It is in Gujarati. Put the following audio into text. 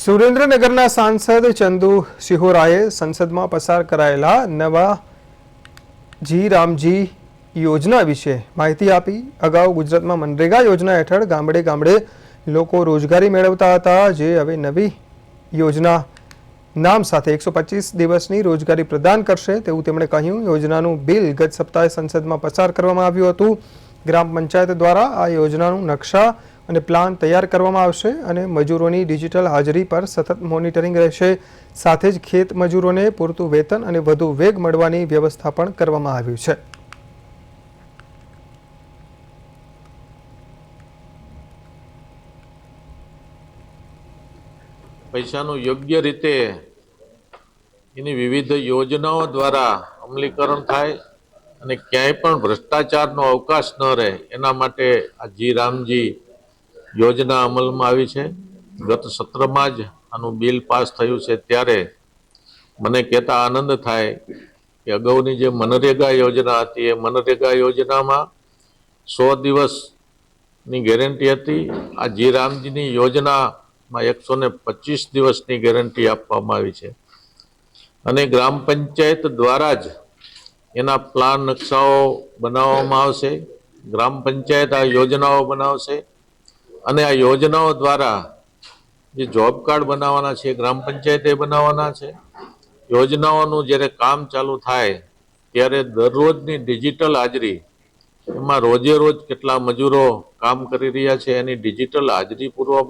સુરેન્દ્રનગરના સાંસદ ચંદુ સિહોરાએ સંસદમાં પસાર કરાયેલા નવા જી રામજી યોજના વિશે માહિતી આપી. અગાઉ ગુજરાતમાં મનરેગા યોજના હેઠળ ગામડે ગામડે લોકો રોજગારી મેળવતા હતા, જે હવે નવી યોજના નામ સાથે એકસો પચીસ દિવસની રોજગારી પ્રદાન કરશે તેવું તેમણે કહ્યું. યોજનાનું બિલ ગત સપ્તાહે સંસદમાં પસાર કરવામાં આવ્યું હતું. ગ્રામ પંચાયત દ્વારા આ યોજનાનું નકશા અને પ્લાન તૈયાર કરવામાં આવશે અને મજૂરોની ડિજિટલ હાજરી પર સતત મોનિટરિંગ રહેશે. સાથે જ ખેત મજૂરોને પૂરતું વેતન અને વધુ વેગ મળવાની વ્યવસ્થા પણ કરવામાં આવ્યું છે. પૈસાનું યોગ્ય રીતે એની વિવિધ યોજનાઓ દ્વારા અમલીકરણ થાય અને ક્યાંય પણ ભ્રષ્ટાચારનો અવકાશ ન રહે, એના માટે આ જી રામજી યોજના અમલમાં આવી છે. ગત સત્રમાં જ આનું બિલ પાસ થયું છે ત્યારે મને કહેતા આનંદ થાય કે અગાઉની જે મનરેગા યોજના હતી, એ મનરેગા યોજનામાં સો દિવસની ગેરંટી હતી. આ જી રામજીની યોજનામાં એકસો ને પચીસ દિવસની ગેરંટી આપવામાં આવી છે. અને ગ્રામ પંચાયત દ્વારા જ એના પ્લાન નકશાઓ બનાવવામાં આવશે. ગ્રામ પંચાયત આ યોજનાઓ બનાવશે. અને આ યોજનાઓ દ્વારા જે જોબ કાર્ડ બનાવવાના છે, ગ્રામ પંચાયતે બનાવવાના છે, યોજનાઓનું જ્યારે કામ ચાલુ થાય, ત્યારે દરરોજની ડિજિટલ હાજરી, એમાં રોજે રોજ કેટલા મજૂરો કામ કરી રહ્યા છે, એની ડિજિટલ હાજરી પૂરવા